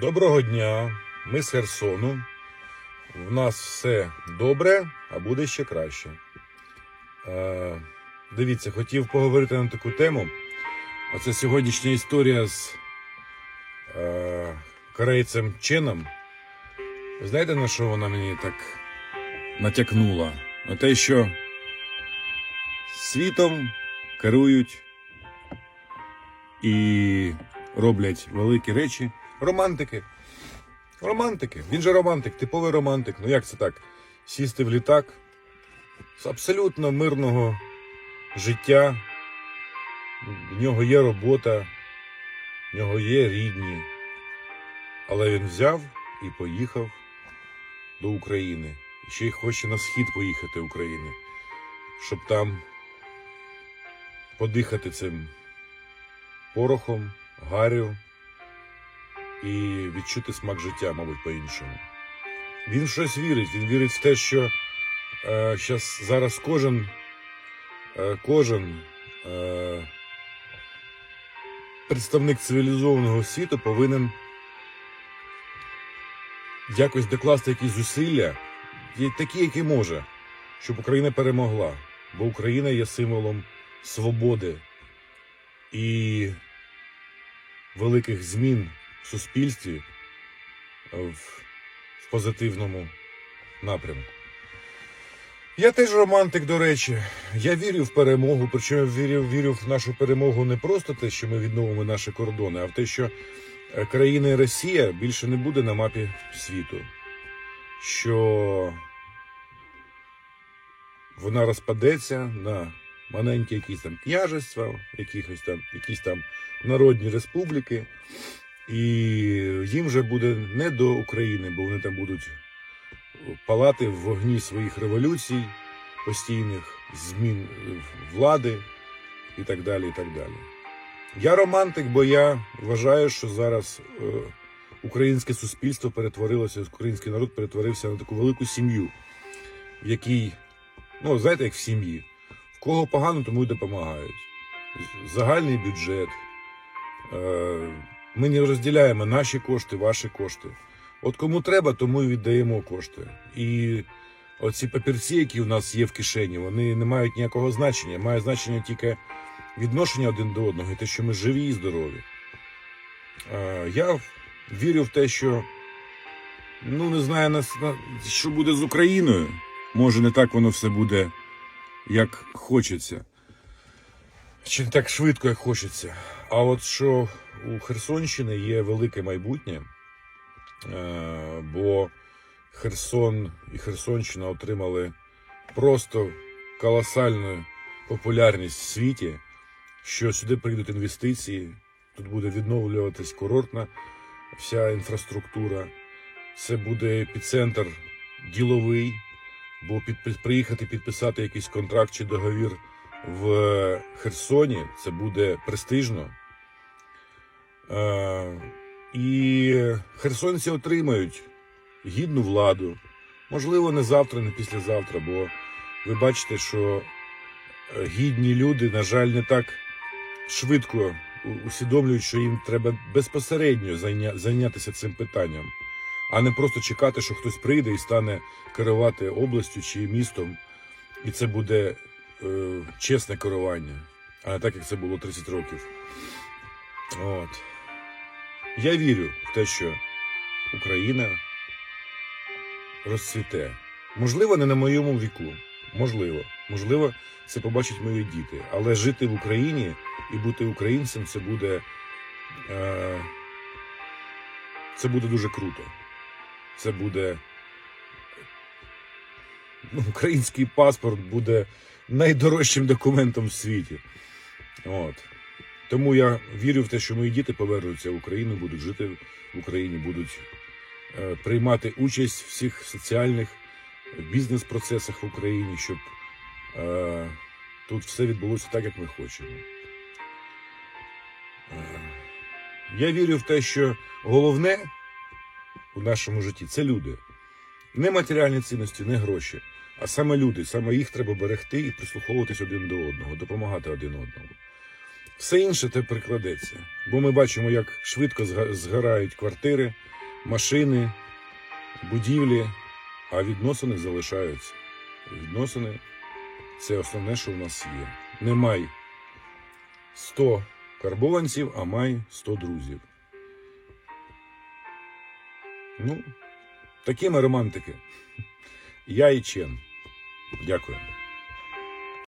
Доброго дня, ми з Херсону. В нас все добре, а буде ще краще. Е, дивіться, хотів поговорити на таку тему. Оце сьогоднішня історія з е, корейцем Ченом. Ви знаєте, на що вона мені так натякнула? На те, що світом керують і роблять великі речі. Романтики. Романтики. Він же романтик, типовий романтик. Ну як це так? Сісти в літак з абсолютно мирного життя. В нього є робота, в нього є рідні. Але він взяв і поїхав до України. Ще й хоче на схід поїхати України, щоб там подихати цим порохом, гарю і відчути смак життя, мабуть, по-іншому. Він в щось вірить. Він вірить в те, що е, щас, зараз кожен, е, кожен е, представник цивілізованого світу повинен якось докласти якісь зусилля, такі, які може, щоб Україна перемогла. Бо Україна є символом свободи і великих змін в суспільстві е, в, позитивному напрямку. Я теж романтик, до речі. Я вірю в перемогу, причому вірю, вірю в нашу перемогу не просто те, що ми відновимо наші кордони, а в те, що е, країна Росія більше не буде на мапі світу. Що вона розпадеться на маленькі якісь там княжества, якихось там, якісь там народні республіки. І їм вже буде не до України, бо вони там будуть палати в вогні своїх революцій, постійних змін влади і так далі. і так далі. Я романтик, бо я вважаю, що зараз е, українське суспільство перетворилося, український народ перетворився на таку велику сім'ю, в якій, ну, знаєте, як в сім'ї, в кого погано, тому й допомагають. Загальний бюджет. Е, ми не розділяємо наші кошти, ваші кошти. От кому треба, тому і віддаємо кошти. І оці папірці, які в нас є в кишені, вони не мають ніякого значення. Має значення тільки відношення один до одного і те, що ми живі і здорові. Е, Я вірю в те, що ну не знаю, що буде з Україною. Може, не так воно все буде, як хочеться. Чи не так швидко, як хочеться. А от що у Херсонщини є велике майбутнє, е, бо Херсон і Херсонщина отримали просто колосальну популярність в світі, що сюди прийдуть інвестиції, тут буде відновлюватись курортна вся інфраструктура. Це буде епіцентр діловий, бо приїхати підписати якийсь контракт чи договір в Херсоні це буде престижно. Е, і херсонці отримають гідну владу. Можливо, не завтра, не післязавтра, бо ви бачите, що е, гідні люди, на жаль, не так швидко усвідомлюють, що їм треба безпосередньо зайня- зайнятися цим питанням, а не просто чекати, що хтось прийде і стане керувати областю чи містом, і це буде е, чесне керування, а не так, як це було 30 років. От. Я вірю в те, що Україна розцвіте. Можливо, не на моєму віку. Можливо. Можливо, це побачать мої діти. Але жити в Україні і бути українцем це буде. Е, це буде дуже круто. Це буде. Ну, український паспорт буде найдорожчим документом в світі. От. Тому я вірю в те, що мої діти повернуться в Україну, будуть жити в Україні, будуть е, приймати участь в всіх соціальних е, бізнес-процесах в Україні, щоб е, тут все відбулося так, як ми хочемо. Е, я вірю в те, що головне у нашому житті це люди. Не матеріальні цінності, не гроші, а саме люди. Саме їх треба берегти і прислуховуватись один до одного, допомагати один одному. Все інше те прикладеться. Бо ми бачимо, як швидко згорають квартири, машини, будівлі, а відносини залишаються. Відносини це основне, що в нас є. Не май 100 карбованців, а май 100 друзів. Ну, такі ми романтики. Я і Чен. Дякую.